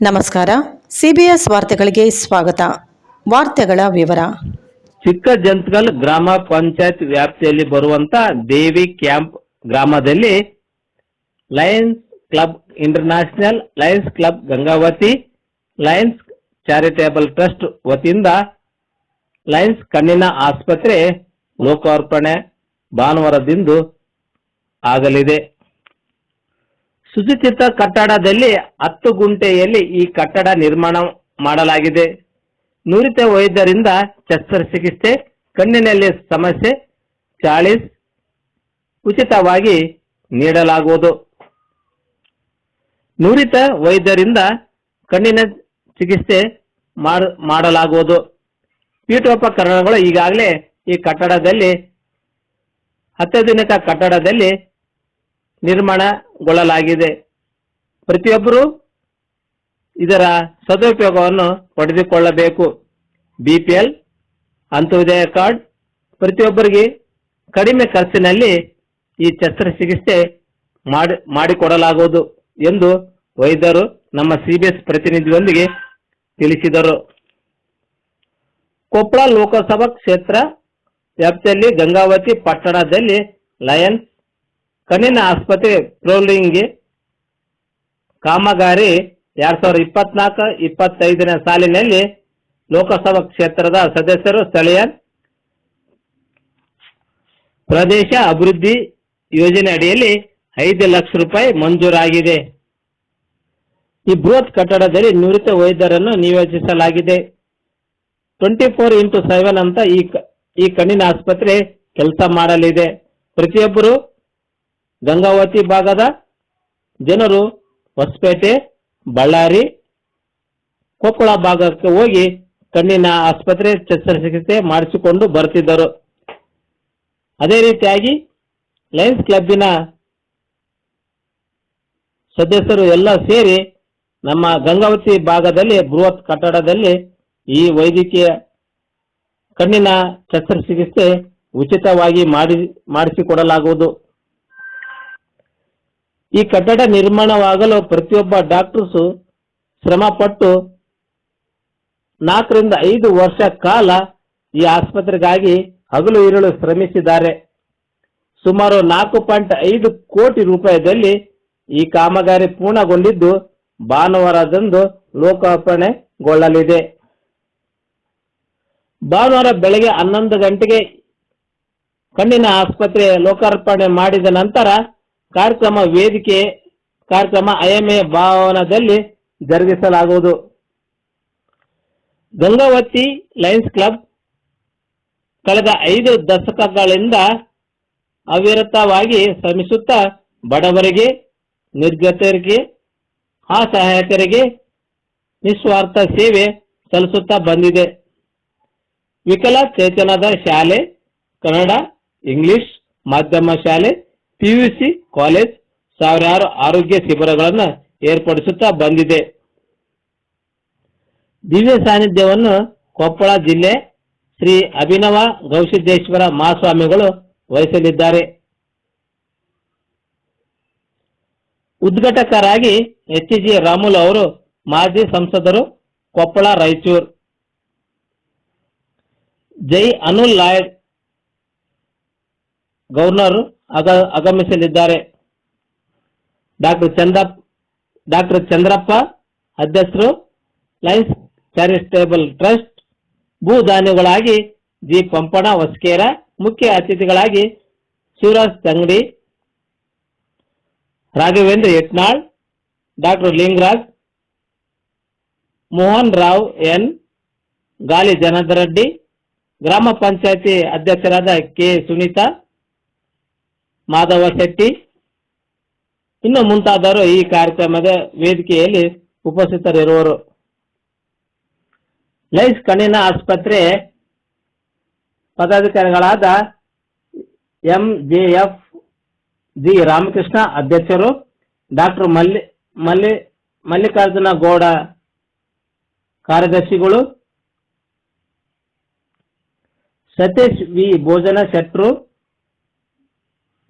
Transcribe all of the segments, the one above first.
ನಮಸ್ಕಾರ. ಸಿಬಿಎಸ್ ವಾರ್ತೆಗಳಿಗೆ ಸ್ವಾಗತ. ವಾರ್ತೆಗಳ ವಿವರ. ಚಿಕ್ಕ ಜಂತ್ಗಲ್ ಗ್ರಾಮ ಪಂಚಾಯತ್ ವ್ಯಾಪ್ತಿಯಲ್ಲಿ ಬರುವಂತ ದೇವಿ ಕ್ಯಾಂಪ್ ಗ್ರಾಮದಲ್ಲಿ Lions Club International Lions Club Gangavathi Lions charitable trust ವತಿಯಿಂದ ಲಯನ್ಸ್ ಕಣ್ಣಿನ ಆಸ್ಪತ್ರೆ ಲೋಕಾರ್ಪಣೆ ಭಾನುವಾರದಿಂದ ಆಗಲಿದೆ. ಸುಸಜ್ಜಿತ ಕಟ್ಟಡದಲ್ಲಿ ಹತ್ತು ಗುಂಟೆಯಲ್ಲಿ ಈ ಕಟ್ಟಡ ನಿರ್ಮಾಣ ಮಾಡಲಾಗಿದೆ. ನುರಿತ ವೈದ್ಯರಿಂದ ಶಸ್ತ್ರಚಿಕಿತ್ಸೆ, ಕಣ್ಣಿನಲ್ಲಿ ಸಮಸ್ಯೆ, ಚಾಳಿಸ್ ಉಚಿತವಾಗಿ ನೀಡಲಾಗುವುದು. ನುರಿತ ವೈದ್ಯರಿಂದ ಕಣ್ಣಿನ ಚಿಕಿತ್ಸೆ ಮಾಡ- ಮಾಡಲಾಗುವುದು. ಪೀಠೋಪಕರಣಗಳು ಈಗಾಗಲೇ ಈ ಕಟ್ಟಡದಲ್ಲಿ ಅತ್ಯಾಧುನಿಕ ಕಟ್ಟಡದಲ್ಲಿ ನಿರ್ಮಾಣಗೊಳ್ಳಲಾಗಿದೆ. ಪ್ರತಿಯೊಬ್ಬರು ಇದರ ಸದುಪಯೋಗವನ್ನು ಪಡೆದುಕೊಳ್ಳಬೇಕು. ಬಿಪಿಎಲ್ ಅಂತ್ಯೋದಯ ಕಾರ್ಡ್, ಪ್ರತಿಯೊಬ್ಬರಿಗೆ ಕಡಿಮೆ ಖರ್ಚಿನಲ್ಲಿ ಈ ಶಸ್ತ್ರಚಿಕಿತ್ಸೆ ಮಾಡಿ, ಮಾಡಿಕೊಡಲಾಗುವುದು ಎಂದು ವೈದ್ಯರು ನಮ್ಮ ಸಿಬಿಎಸ್ ಪ್ರತಿನಿಧಿಯೊಂದಿಗೆ ತಿಳಿಸಿದರು. ಕೊಪ್ಪಳ ಲೋಕಸಭಾ ಕ್ಷೇತ್ರ ವ್ಯಾಪ್ತಿಯಲ್ಲಿ ಗಂಗಾವತಿ ಪಟ್ಟಣದಲ್ಲಿ ಲಯನ್ಸ್ ಕಣ್ಣಿನ ಆಸ್ಪತ್ರೆ ಪ್ರೋಲಿಂಗ್ ಕಾಮಗಾರಿ ಎರಡ್ ಸಾವಿರದ ಇಪ್ಪತ್ನಾಲ್ಕು, ಇಪ್ಪತ್ತೈದನೇ ಸಾಲಿನಲ್ಲಿ ಲೋಕಸಭಾ ಕ್ಷೇತ್ರದ ಸದಸ್ಯರು ಸ್ಥಳೀಯ ಪ್ರದೇಶ ಅಭಿವೃದ್ಧಿ ಯೋಜನೆ ಅಡಿಯಲ್ಲಿ ಐದು ಲಕ್ಷ ರೂಪಾಯಿ ಮಂಜೂರಾಗಿದೆ. ಈ ಬೃಹತ್ ಕಟ್ಟಡದಲ್ಲಿ ನುರಿತ ವೈದ್ಯರನ್ನು ನಿಯೋಜಿಸಲಾಗಿದೆ. ಟ್ವೆಂಟಿ ಫೋರ್ ಇಂಟು ಸೆವೆನ್ ಅಂತ ಈ ಈ ಕಣ್ಣಿನ ಆಸ್ಪತ್ರೆ ಕೆಲಸ ಮಾಡಲಿದೆ. ಪ್ರತಿಯೊಬ್ಬರು ಗಂಗಾವತಿ ಭಾಗದ ಜನರು ಹೊಸಪೇಟೆ, ಬಳ್ಳಾರಿ, ಕೊಪ್ಪಳ ಭಾಗಕ್ಕೆ ಹೋಗಿ ಕಣ್ಣಿನ ಆಸ್ಪತ್ರೆ ಶಸ್ತ್ರಚಿಕಿತ್ಸೆ ಮಾಡಿಸಿಕೊಂಡು ಬರ್ತಿದ್ದರು. ಅದೇ ರೀತಿಯಾಗಿ ಲಯನ್ಸ್ ಕ್ಲಬ್ಬಿನ ಸದಸ್ಯರು ಎಲ್ಲ ಸೇರಿ ನಮ್ಮ ಗಂಗಾವತಿ ಭಾಗದಲ್ಲಿ, ಬೃಹತ್ ಕಟ್ಟಡದಲ್ಲಿ ಈ ವೈದ್ಯಕೀಯ ಕಣ್ಣಿನ ಶಸ್ತ್ರಚಿಕಿತ್ಸೆ ಉಚಿತವಾಗಿ ಮಾಡಿ, ಮಾಡಿಸಿಕೊಡಲಾಗುವುದು. ಈ ಕಟ್ಟಡ ನಿರ್ಮಾಣವಾಗಲು ಪ್ರತಿಯೊಬ್ಬ ಡಾಕ್ಟರ್ಸು ಶ್ರಮಪಟ್ಟು ನಾಲ್ಕರಿಂದ ಐದು ವರ್ಷ ಕಾಲ ಈ ಆಸ್ಪತ್ರೆಗಾಗಿ ಹಗಲು ಇರಳು ಶ್ರಮಿಸಿದ್ದಾರೆ. ಸುಮಾರು ನಾಲ್ಕು ಪಾಯಿಂಟ್ ಐದು ಕೋಟಿ ರೂಪಾಯಿಯಲ್ಲಿ ಈ ಕಾಮಗಾರಿ ಪೂರ್ಣಗೊಂಡಿದ್ದು ಭಾನುವಾರದಂದು ಲೋಕಾರ್ಪಣೆಗೊಳ್ಳಲಿದೆ. ಭಾನುವಾರ ಬೆಳಗ್ಗೆ ಹನ್ನೊಂದು ಗಂಟೆಗೆ ಕಣ್ಣಿನ ಆಸ್ಪತ್ರೆ ಲೋಕಾರ್ಪಣೆ ಮಾಡಿದ ನಂತರ ಕಾರ್ಯಕ್ರಮ ವೇದಿಕೆ, ಕಾರ್ಯಕ್ರಮ ಐಎಂಎ ಭವನದಲ್ಲಿ ಜರುಗಿಸಲಾಗುವುದು. ಗಂಗಾವತಿ ಲಯನ್ಸ್ ಕ್ಲಬ್ ಕಳೆದ ಐದು ದಶಕಗಳಿಂದ ಅವಿರತವಾಗಿ ಶ್ರಮಿಸುತ್ತಾ ಬಡವರಿಗೆ, ನಿರ್ಗತರಿಗೆ, ಅಸಹಾಯಕರಿಗೆ ನಿಸ್ವಾರ್ಥ ಸೇವೆ ಸಲ್ಲಿಸುತ್ತಾ ಬಂದಿದೆ. ವಿಕಲಚೇತನದ ಶಾಲೆ ಕನ್ನಡ, ಇಂಗ್ಲಿಷ್ ಮಾಧ್ಯಮ ಶಾಲೆ ಪಿಯುಸಿ ಕಾಲೇಜ್ ಸಾವಿರಾರು ಆರೋಗ್ಯ ಶಿಬಿರಗಳನ್ನು ಏರ್ಪಡಿಸುತ್ತಾ ಬಂದಿದೆ. ದಿವ್ಯ ಸಾನ್ನಿಧ್ಯವನ್ನು ಕೊಪ್ಪಳ ಜಿಲ್ಲೆ ಶ್ರೀ ಅಭಿನವ ಗೌಸಿದ್ದೇಶ್ವರ ಮಹಾಸ್ವಾಮಿಗಳು ವಹಿಸಲಿದ್ದಾರೆ. ಉದ್ಘಾಟಕರಾಗಿ ಎಚ್ ಜಿ ರಾಮುಲು ಅವರು ಮಾಜಿ ಸಂಸದರು ಕೊಪ್ಪಳ ರಾಯಚೂರು. ಜೈ ಅನುಲ್ ಲಾಯ್ ಗವರ್ನರ್ ಆಗ ಆಗಮಿಸಲಿದ್ದಾರೆ. ಡಾಕ್ಟರ್ ಚಂದ್ರಪ್ಪ ಡಾಕ್ಟರ್ ಚಂದ್ರಪ್ಪ, ಅಧ್ಯಕ್ಷರು ಲೈನ್ಸ್ ಚಾರಿಟೇಬಲ್ ಟ್ರಸ್ಟ್, ಭೂದಾನಿಗಳಾಗಿ ಜಿ. ಪಂಪಣ ಹೊಸ್ಕೇರ, ಮುಖ್ಯ ಅತಿಥಿಗಳಾಗಿ ಶಿವರಾಜ್ ತಂಗಡಿ, ರಾಘವೇಂದ್ರ ಯತ್ನಾಳ್, ಡಾಕ್ಟರ್ ಲಿಂಗರಾಜ್, ಮೋಹನ್ ರಾವ್ ಎನ್, ಗಾಲಿ ಜನಾರ್ದನ್ ರೆಡ್ಡಿ, ಗ್ರಾಮ ಪಂಚಾಯತಿ ಅಧ್ಯಕ್ಷರಾದ ಕೆ. ಸುನೀತಾ ಮಾಧವ ಶೆಟ್ಟಿ. ಇನ್ನು ಮುಂತಾದವರು ಈ ಕಾರ್ಯಕ್ರಮದ ವೇದಿಕೆಯಲ್ಲಿ ಉಪಸ್ಥಿತರಿರುವರು. ಲೈಸ್ ಕಣ್ಣಿನ ಆಸ್ಪತ್ರೆ ಪದಾಧಿಕಾರಿಗಳಾದ M J F G Ramakrishna ಅಧ್ಯಕ್ಷರು, ಡಾಕ್ಟರ್ ಮಲ್ಲಿ ಮಲ್ಲಿ, ಮಲ್ಲಿಕಾರ್ಜುನ ಗೌಡ ಕಾರ್ಯದರ್ಶಿಗಳು, ಸತೀಶ್ ವಿ ಭೋಜನ ಶೆಟ್ರು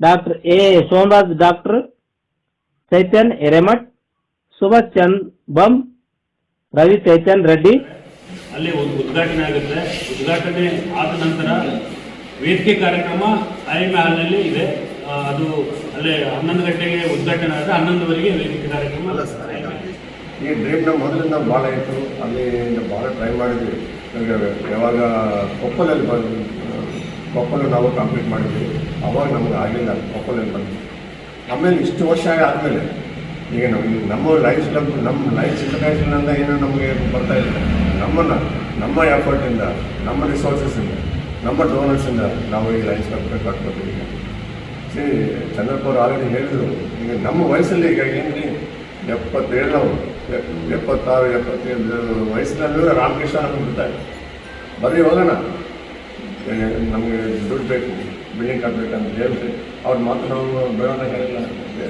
doctor A Somaraj doctor Chaitan Eremath Subhash Chand ಬಮ್ Ravi Chaitan Reddy. ಅಲ್ಲಿ ಒಂದು ಉದ್ಘಾಟನೆ ಆಗುತ್ತೆ. ಉದ್ಘಾಟನೆ ಆದ ನಂತರ ವೇದಿಕೆ ಕಾರ್ಯಕ್ರಮ ಐಎಮ್ ಹಾಲ್ನಲ್ಲಿ ಇದೆ. ಅದು ಅಲ್ಲೇ ಹನ್ನೊಂದು ಗಂಟೆಗೆ ಉದ್ಘಾಟನೆ ಆದರೆ ಹನ್ನೊಂದುವರೆಗೆ ವೇದಿಕೆ ಕಾರ್ಯಕ್ರಮ ಅಲ್ಲ ಸರ್ ಈ ಡ್ರೀಮ್ನ ಮೊದಲಿಂದ ಭಾಳ ಇತ್ತು. ಅಲ್ಲಿ ಭಾಳ ಟ್ರೈ ಮಾಡಿದ್ವಿ ಯಾವಾಗ ಕೊಪ್ಪಲಲ್ಲಿ ಬಂದು ಕೊಪ್ಪಲು ನಾವು ಕಂಪ್ಲೀಟ್ ಮಾಡಿದ್ವಿ. ಅವಾಗ ನಮ್ಗೆ ಆಗಿಲ್ಲ ಕೊಪ್ಪಲಲ್ಲಿ ಬಂದು ಆಮೇಲೆ ಇಷ್ಟು ವರ್ಷ ಆದಮೇಲೆ ಈಗ ನಮ್ಮ ನಮ್ಮ ಲೈಫ್ ಸ್ಟೈಲ್ ನಮ್ಮ ಲೈಫ್ ಇಂಟರ್ನ್ಯಾಷನಲ್ ಏನೋ ನಮಗೆ ಬರ್ತಾ ಇಲ್ಲ. ನಮ್ಮನ್ನು, ನಮ್ಮ ಎಫರ್ಟಿಂದ ನಮ್ಮ ರಿಸೋರ್ಸಸ್ಸಿಂದ ನಮ್ಮ ಡೋನರ್ಸಿಂದ ನಾವು ಈ ಲೈಫ್ ಕಟ್ಕೊತೀವಿ ಈಗ. ಶ್ರೀ ಚಂದ್ರಪ್ಪ ಅವರು ಆಲ್ರೆಡಿ ಹೇಳಿದರು, ಈಗ ನಮ್ಮ ವಯಸ್ಸಲ್ಲಿ ಈಗ ಏನ್ರಿ? ಎಪ್ಪತ್ತೇಳು ಎಪ್ಪತ್ತಾರು, ಎಪ್ಪತ್ತೇಳು, ವಯಸ್ಸಿನಲ್ಲೂ ರಾಮಕೃಷ್ಣ ಅಂತ ಬರ್ರಿ ಹೋಗೋಣ. ನಮಗೆ ದುಡ್ಡು ಬೇಕು ಬಿಲ್ಡಿಂಗ್ ಕಟ್ಟಬೇಕಂತ ಹೇಳಿದ್ರೆ ಅವ್ರ ಮಾತು ನಾವು ಬೇಡ ಹೇಳಿಲ್ಲ.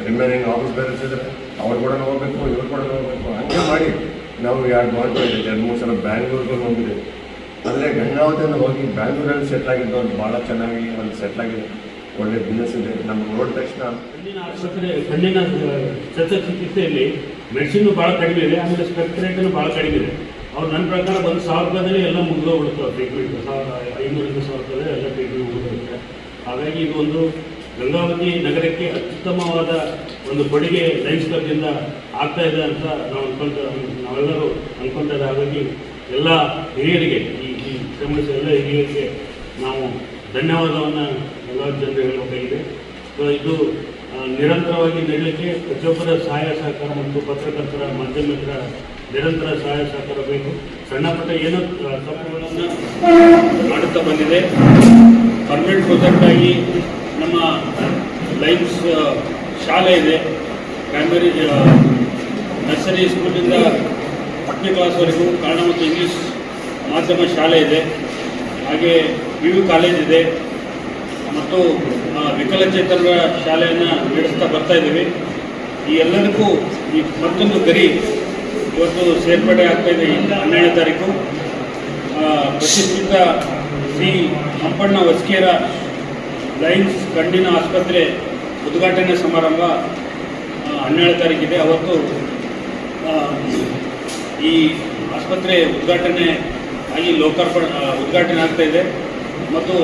ರಿಮೈನಿಂಗ್ ಆಫೀಸ್ ಬೇರೆ ಇದ್ರೆ ಅವ್ರು ಕೂಡ ಹೋಗ್ಬೇಕು, ಇವ್ರ ಕೂಡ ಹೋಗ್ಬೇಕು. ಹಂಗೆ ಮಾಡಿ ನಾವು ಎರಡು ಮಾಡ್ತಾ ಇದ್ದೀವಿ ಎರಡು ಮೂರು ಸಲ ಬ್ಯಾಂಗ್ಳೂರ್ಗೆ ಹೋಗಿದೆ ಆದರೆ ಗಂಗಾವತಿಯನ್ನು ಹೋಗಿ ಬ್ಯಾಂಗ್ಳೂರಲ್ಲಿ ಸೆಟ್ಲ್ ಆಗಿದ್ದು ಭಾಳ ಚೆನ್ನಾಗಿ ಅಲ್ಲಿ ಸೆಟ್ಲ್ ಆಗಿದೆ. ಒಳ್ಳೆ ಬಿಸ್ನೆಸ್ ಇದೆ. ನಮ್ಗೆ ನೋಡಿದ ತಕ್ಷಣ ಕಣ್ಣಿನ ಆಸ್ಪತ್ರೆ ಕಣ್ಣಿನ ಶಸ್ತ್ರಚಿಕಿತ್ಸೆಯಲ್ಲಿ ಮೆಡಿಸಿನ್ ಭಾಳ ಕಡಿಮೆ ಇದೆ, ಆಮೇಲೆ ಸ್ಪೆಕ್ಟ್ರೇಟನ್ನು ಭಾಳ ಕಡಿಮೆ ಇದೆ. ಅವ್ರು ನನ್ನ ಪ್ರಕಾರ ಒಂದು ಸಾವಿರ ರೂಪಾಯಿದಲ್ಲಿ ಎಲ್ಲ ಮುಗಿದೋಗ್ಬಿಡುತ್ತೆ ಟ್ರೀಟ್ಮೆಂಟ್ ಐನೂರಿಂದ ಸಾವಿರ ಎಲ್ಲ ಟ್ರೀಟ್ಮೆಂಟ್ ಮುಗಿದೋಗುತ್ತೆ. ಹಾಗಾಗಿ ಇದು ಒಂದು ಗಂಗಾವತಿ ನಗರಕ್ಕೆ ಅತ್ಯುತ್ತಮವಾದ ಒಂದು ಕೊಡುಗೆ ಲೈಫ್ ಕ್ಲಬ್ನಿಂದ ಆಗ್ತಾ ಇದೆ ಅಂತ ನಾವು ಅನ್ಕೊಂತ, ನಾವೆಲ್ಲರೂ ಅನ್ಕೊಂತ ಹಾಗಾಗಿ ಎಲ್ಲ ಹಿರಿಯರಿಗೆ, ಈ ಈ ಶ್ರಮಿಸಿದ ಎಲ್ಲ ಹಿರಿಯರಿಗೆ ನಾವು ಧನ್ಯವಾದವನ್ನು ಎಲ್ಲ ಜನರು ಹೇಳಬೇಕಾಗಿದೆ. ಸೊ ಇದು ನಿರಂತರವಾಗಿ ನಡೀಲಿಕ್ಕೆ ಪ್ರತಿಯೊಬ್ಬರ ಸಹಾಯ ಸಹಕಾರ ಮತ್ತು ಪತ್ರಕರ್ತರ ಮಾಧ್ಯಮಿಕರ ನಿರಂತರ ಸಹಾಯ ಸಹಕಾರ ಬೇಕು. ಸಣ್ಣ ಪುಟ್ಟ ಏನೋ ತಪ್ಪುಗಳನ್ನು ಮಾಡುತ್ತಾ ಬಂದಿದೆ. ಪರ್ಮನೆಂಟ್ ಪ್ರಾಜೆಕ್ಟ್ ಆಗಿ ನಮ್ಮ ಲೈನ್ಸ್ ಶಾಲೆ ಇದೆ. ಪ್ರೈಮರಿ ನರ್ಸರಿ ಸ್ಕೂಲಿಂದ ಹತ್ತನೇ ಕ್ಲಾಸ್ವರೆಗೂ ಕನ್ನಡ ಮತ್ತು ಇಂಗ್ಲೀಷ್ ಮಾಧ್ಯಮ ಶಾಲೆ ಇದೆ. ಹಾಗೆ ಪಿ ಯು ಕಾಲೇಜ್ ಇದೆ. ಮತ್ತು ವಿಕಲಚೇತನರ ಶಾಲೆಯನ್ನು ನಡೆಸ್ತಾ ಬರ್ತಾ ಇದ್ದೀವಿ. ಈ ಎಲ್ಲದಕ್ಕೂ ಈ ಮತ್ತೊಂದು ಗರಿ ಇವತ್ತು ಸೇರ್ಪಡೆ ಆಗ್ತಾ ಇದೆ ಈ ಹನ್ನೆರಡನೇ ತಾರೀಕು. ಪ್ರತಿಷ್ಠಿತ ಶ್ರೀ ಹಂಪಣ್ಣ ವಸ್ಕೇರ ಲೈನ್ಸ್ ಕಣ್ಣಿನ ಆಸ್ಪತ್ರೆ ಉದ್ಘಾಟನೆ ಸಮಾರಂಭ ಹನ್ನೆರಡು ತಾರೀಕಿದೆ. ಅವತ್ತು ಈ ಆಸ್ಪತ್ರೆ ಉದ್ಘಾಟನೆ ಆಗಿ ಲೋಕಾರ್ಪಣೆ ಉದ್ಘಾಟನೆ ಆಗ್ತಾ ಇದೆ. ಮತ್ತು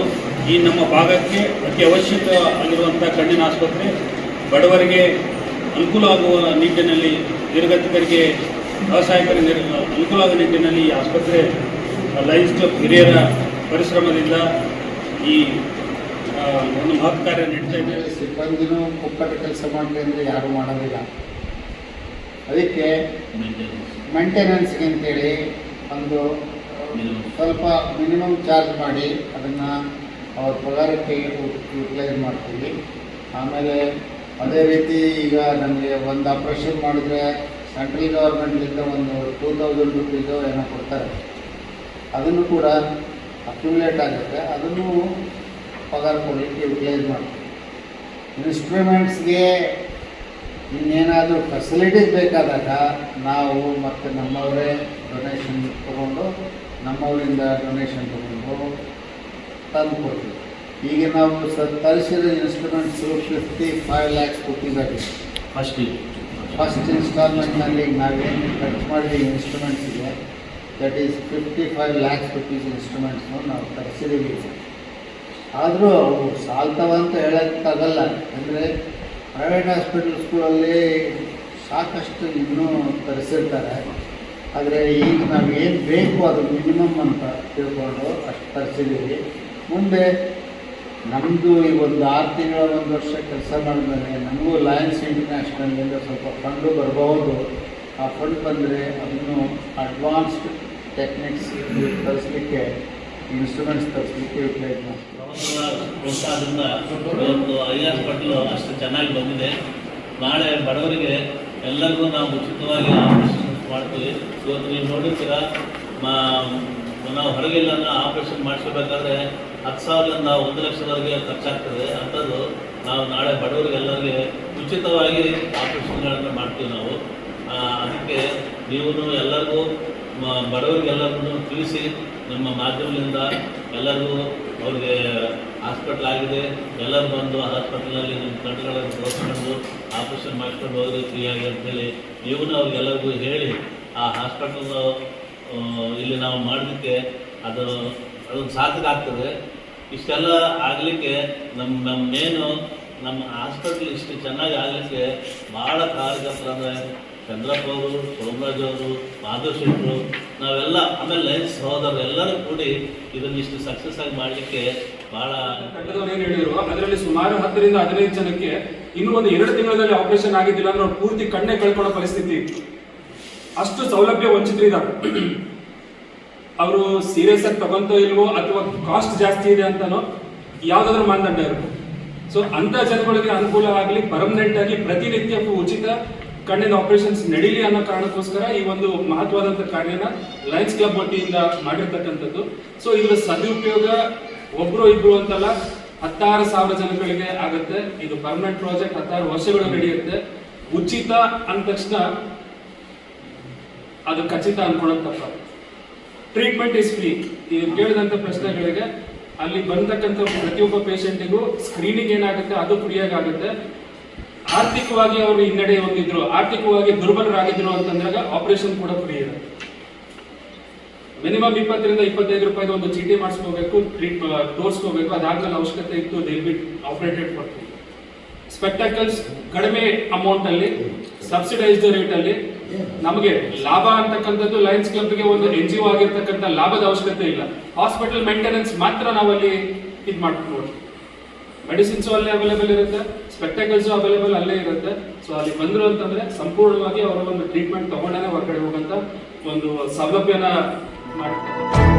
ಈ ನಮ್ಮ ಭಾಗಕ್ಕೆ ಅತಿ ಅವಶ್ಯಕ ಆಗಿರುವಂಥ ಕಣ್ಣಿನ ಆಸ್ಪತ್ರೆ ಬಡವರಿಗೆ ಅನುಕೂಲ ಆಗುವ ನಿಟ್ಟಿನಲ್ಲಿ ನಿರ್ಗತಿಕರಿಗೆ ನಿರ್ ಅನುಕೂಲ ನಿಟ್ಟಿನಲ್ಲಿ ಈ ಆಸ್ಪತ್ರೆ ಲೈಫ್ ಸ್ಟಾಕ್ ಕ್ಲಬ್ ಹಿರಿಯರ ಪರಿಶ್ರಮದಿಂದ ಈ ಒಂದು ಮಹತ್ ಕಾರ್ಯ ನಡೀತಾ ಇದೆ. ಸಿಬ್ಬಂದಿನೂ ಕುಪ್ಪಟ್ಟು ಕೆಲಸ ಮಾಡಲಿ ಅಂದರೆ ಯಾರೂ ಮಾಡೋದಿಲ್ಲ. ಅದಕ್ಕೆ ಮೇಂಟೆನೆನ್ಸ್ಗೆ ಅಂತೇಳಿ ಒಂದು ಸ್ವಲ್ಪ ಮಿನಿಮಮ್ ಚಾರ್ಜ್ ಮಾಡಿ ಅದನ್ನು ಅವ್ರ ಪಗಾರಕ್ಕೆ ಯುಟಿಲೈಸ್ ಮಾಡ್ತೀವಿ. ಆಮೇಲೆ ಅದೇ ರೀತಿ ಈಗ ನಮಗೆ ಒಂದು ಆಪ್ರೇಷನ್ ಮಾಡಿದ್ರೆ ಸೆಂಟ್ರಲ್ ಗೌರ್ಮೆಂಟ್ಲಿಂದ ಒಂದು ಟೂ ತೌಸಂಡ್ ರುಪೀಸು ಏನೋ ಕೊಡ್ತಾರೆ. ಅದನ್ನು ಕೂಡ ಅಕ್ಯುಮುಲೇಟ್ ಆಗುತ್ತೆ. ಅದನ್ನು ಪಗಾರ ಕೊಡಲಿಕ್ಕೆ ಯುಟಿಲೈಸ್ ಮಾಡ್ತೀವಿ ಇನ್ಸ್ಟ್ರೂಮೆಂಟ್ಸ್ಗೆ ಇನ್ನೇನಾದರೂ ಫೆಸಿಲಿಟೀಸ್ ಬೇಕಾದಾಗ ನಾವು ಮತ್ತು ನಮ್ಮವರೇ ಡೊನೇಷನ್ ತೊಗೊಂಡು ನಮ್ಮವರಿಂದ ಡೊನೇಷನ್ ತೊಗೊಂಡು ತಂದು ಕೊಡ್ತೀವಿ. ಈಗ ನಾವು ಸ ತರಿಸಿದ instruments fifty five lakhs rupees ಆಗಿದೆ ಫಸ್ಟ್ ಇನ್ಸ್ಟಾಲ್ಮೆಂಟ್ನಲ್ಲಿ ನಾವೇನು ಖರ್ಚು ಮಾಡಿದ ಇದೆ that is fifty five lakhs rupees ಇನ್ಸ್ಟ್ರೂಮೆಂಟ್ಸ್ನು ನಾವು ತರಿಸಿದ್ದೀವಿ ಆದರೂ ಅವು ಸಾಲ್ತವ ಅಂತ ಹೇಳೋಕ್ಕಾಗಲ್ಲ. ಅಂದರೆ ಪ್ರೈವೇಟ್ ಹಾಸ್ಪಿಟಲ್ಸ್ಗಳಲ್ಲಿ ಸಾಕಷ್ಟು ಇನ್ನೂ ತರಿಸಿರ್ತಾರೆ. ಆದರೆ ಈಗ ನಾವು ಏನು ಬೇಕು ಅದು ಮಿನಿಮಮ್ ಅಂತ ತಿಳ್ಕೊಂಡು ಅಷ್ಟು ತರಿಸಿದ್ದೀವಿ ಮುಂದೆ ನಮ್ಮದು ಒಂದು ಆರು ತಿಂಗಳ ಒಂದು ವರ್ಷ ಕೆಲಸ ಮಾಡಿದ್ರೆ ನಮಗೂ ಲಯನ್ಸ್ ಇಂಟರ್ನ್ಯಾಷನಲ್ನಿಂದ ಸ್ವಲ್ಪ ಫಂಡು ಬರಬಹುದು ಆ ಫಂಡ್ ಬಂದರೆ ಅದನ್ನು ಅಡ್ವಾನ್ಸ್ಡ್ ಟೆಕ್ನಿಕ್ಸ್ ತರಿಸ್ಲಿಕ್ಕೆ ಇನ್ಸ್ಟ್ರೂಮೆಂಟ್ಸ್ ತರಿಸ್ಲಿಕ್ಕೆ ಯುಟಿಲೈಸ್ ಮಾಡ್ತೀವಿ. ಒಂದು ಐ ಹಾಸ್ಪಿಟ್ಲು ಅಷ್ಟು ಚೆನ್ನಾಗಿ ಬಂದಿದೆ. ನಾಳೆ ಬಡವರಿಗೆ ಎಲ್ಲರಿಗೂ ನಾವು ಉಚಿತವಾಗಿ ಮಾಡ್ತೀವಿ. ಇವತ್ತು ನೀವು ನೋಡಿರ್ತೀರ ನಾವು ಹೊರಗಿಲ್ಲ ಆಪರೇಷನ್ ಮಾಡಿಸ್ಬೇಕಾದ್ರೆ ಹತ್ತು ಸಾವಿರದಿಂದ ಒಂದು ಲಕ್ಷದವರೆಗೆ ಖರ್ಚಾಗ್ತದೆ. ಅಂಥದ್ದು ನಾವು ನಾಳೆ ಬಡವರಿಗೆಲ್ಲರಿಗೆ ಉಚಿತವಾಗಿ ಆಪರೇಷನ್ಗಳನ್ನು ಮಾಡ್ತೀವಿ ನಾವು. ಅದಕ್ಕೆ ನೀವು ಎಲ್ಲರಿಗೂ ಬಡವರಿಗೆಲ್ಲರಿಗೂ ತಿಳಿಸಿ, ನಮ್ಮ ಮಾಧ್ಯಮದಿಂದ ಎಲ್ಲರಿಗೂ ಅವ್ರಿಗೆ ಹಾಸ್ಪಿಟ್ಲ್ ಆಗಿದೆ. ಎಲ್ಲರೂ ಬಂದು ಹಾಸ್ಪಿಟಲ್ನಲ್ಲಿ ನಿಮ್ಮ ಕಣ್ಣುಗಳನ್ನು ತೋರಿಸ್ಕೊಂಡು ಆಪರೇಷನ್ ಮಾಡಿಸ್ಕೊಂಡು ಹೋದ್ರೆ ಫ್ರೀಯಾಗಿ ಅಂತೇಳಿ ನೀವು ಅವ್ರಿಗೆಲ್ಲರಿಗೂ ಹೇಳಿ, ಆ ಹಾಸ್ಪಿಟಲ್ ಇಲ್ಲಿ ನಾವು ಮಾಡಲಿಕ್ಕೆ ಅದು, ಅದೊಂದು ಸಾಧ್ಯ ಆಗ್ತದೆ. ಇಷ್ಟೆಲ್ಲ ಆಗಲಿಕ್ಕೆ ನಮ್ಮ ನಮ್ಮ ಮೇನು ನಮ್ಮ ಹಾಸ್ಪಿಟ್ಲ್ ಇಷ್ಟು ಚೆನ್ನಾಗಿ ಆಗಲಿಕ್ಕೆ ಭಾಳ ಕಾರ್ಯಕರ್ತರಂದರೆ ಚಂದ್ರಪ್ಪ ಅವರು, ಸೋಮರಾಜ್ ಅವರು ಮಾಧವ್ ಶೆಟ್ಟರು ನಾವೆಲ್ಲ ಆಮೇಲೆ ಲೈನ್ಸ್ ಸಹೋದರರು ಎಲ್ಲರೂ ಕೂಡಿ ಇದನ್ನಿಷ್ಟು ಸಕ್ಸಸ್ ಆಗಿ ಮಾಡಲಿಕ್ಕೆ ಭಾಳ ಏನ್ ಹೇಳಿದ್ರು? ಅದರಲ್ಲಿ ಸುಮಾರು ಹತ್ತರಿಂದ ಹದಿನೈದು ಜನಕ್ಕೆ ಇನ್ನೂ ಒಂದು ಎರಡು ತಿಂಗಳಲ್ಲಿ ಆಪರೇಷನ್ ಆಗಿದ್ದಿಲ್ಲ ಅಂದ್ರೆ ಪೂರ್ತಿ ಕಣ್ಣೆ ಕಳ್ಕೊಳ್ಳೋ ಪರಿಸ್ಥಿತಿ ಅಷ್ಟು ಸೌಲಭ್ಯ ವಂಚಿತರಿದ್ದಾರೆ. ಅವರು ಸೀರಿಯಸ್ ಆಗಿ ತಗೊಂತೋ ಇಲ್ವೋ ಅಥವಾ ಕಾಸ್ಟ್ ಜಾಸ್ತಿ ಇದೆ ಅಂತನೋ ಯಾವ್ದಾದ್ರು ಮಾನದಂಡ ಇರುತ್ತೆ. ಸೊ ಅಂತ ಜನಗಳಿಗೆ ಅನುಕೂಲ ಆಗಲಿ ಪರ್ಮನೆಂಟ್ ಆಗಿ ಪ್ರತಿನಿತ್ಯ ಉಚಿತ ಕಣ್ಣಿನ ಆಪರೇಷನ್ಸ್ ನಡೀಲಿ ಅನ್ನೋ ಕಾರಣಕ್ಕೋಸ್ಕರ ಈ ಒಂದು ಮಹತ್ವದಂತ ಕಾರ್ಯನ ಲಯನ್ಸ್ ಕ್ಲಬ್ ವತಿಯಿಂದ ಮಾಡಿರ್ತಕ್ಕಂಥದ್ದು. ಸೊ ಇದರ ಸದುಪಯೋಗ ಒಬ್ರು ಇಬ್ರು ಅಂತಲ್ಲ ಹತ್ತಾರು ಸಾವಿರ ಜನಗಳಿಗೆ ಆಗುತ್ತೆ. ಇದು ಪರ್ಮನೆಂಟ್ ಪ್ರಾಜೆಕ್ಟ್ ಹತ್ತಾರು ವರ್ಷಗಳು ನಡೆಯುತ್ತೆ. ಉಚಿತ ಅಂದ ತಕ್ಷಣ ಅದು ಖಚಿತ ಅನ್ಕೊಳ್ಳೋದು ತಪ್ಪ ಟ್ರೀಟ್ಮೆಂಟ್ ಇಸ್ ಫ್ರೀ ಈ ಕೇಳಿದಂತ ಪ್ರಶ್ನೆಗಳಿಗೆ ಅಲ್ಲಿ ಬಂದಕ್ಕಂಥ ಪ್ರತಿಯೊಬ್ಬ ಪೇಷಂಟಿಗೂ ಸ್ಕ್ರೀನಿಂಗ್ ಏನಾಗುತ್ತೆ, ಅದು ಫ್ರೀಯಾಗಿ ಆಗುತ್ತೆ. ಆರ್ಥಿಕವಾಗಿ ಅವರು ಹಿನ್ನಡೆ ಹೊಂದಿದ್ರು, ಆರ್ಥಿಕವಾಗಿ ದುರ್ಬಲರಾಗಿದ್ರು ಅಂತಂದಾಗ ಆಪರೇಷನ್ ಕೂಡ ಫ್ರೀ ಇದೆ. ಮಿನಿಮಮ್ ಇಪ್ಪತ್ತರಿಂದ ಇಪ್ಪತ್ತೈದು ರೂಪಾಯಿ ಒಂದು ಚೀಟಿ ಮಾಡಿಸ್ಕೋಬೇಕು ಟ್ರೀಟ್ ತೋರಿಸ್ಕೋಬೇಕು, ಅದಾದ್ಮೇಲೆ ಅವಶ್ಯಕತೆ ಇತ್ತು ಬಿ ಆಪರೇಟೆಡ್ ಕೊಡ್ತೀವಿ ಸ್ಪೆಕ್ಟಾಕಲ್ಸ್ ಕಡಿಮೆ ಅಮೌಂಟ್ ಅಲ್ಲಿ ಸಬ್ಸಿಡೈಸ್ಡ್ ರೇಟ್ ಅಲ್ಲಿ ನಮಗೆ ಲಾಭ ಅಂತಕ್ಕಂಥದ್ದು ಲಯನ್ಸ್ ಕ್ಲಬ್ಗೆ ಒಂದು ಎನ್ ಜಿ ಒ ಆಗಿರ್ತಕ್ಕಂಥ ಲಾಭದ ಅವಶ್ಯಕತೆ ಇಲ್ಲ. ಹಾಸ್ಪಿಟಲ್ ಮೇಂಟೆನೆನ್ಸ್ ಮಾತ್ರ ನಾವಲ್ಲಿ ಇದು ಮಾಡ್ಬೋದು ಮೆಡಿಸಿನ್ಸು ಅಲ್ಲೇ ಅವೈಲೇಬಲ್ ಇರುತ್ತೆ ಸ್ಪೆಕ್ಟಕಲ್ಸು ಅವೈಲೇಬಲ್ ಅಲ್ಲೇ ಇರುತ್ತೆ. ಸೊ ಅಲ್ಲಿ ಬಂದ್ರು ಅಂತಂದ್ರೆ ಸಂಪೂರ್ಣವಾಗಿ ಅವರ ಒಂದು ಟ್ರೀಟ್ಮೆಂಟ್ ತಗೊಂಡೇ ಹೊರಗಡೆ ಹೋಗಂತ ಒಂದು ಸೌಲಭ್ಯನ ಮಾಡ್ತಾರೆ.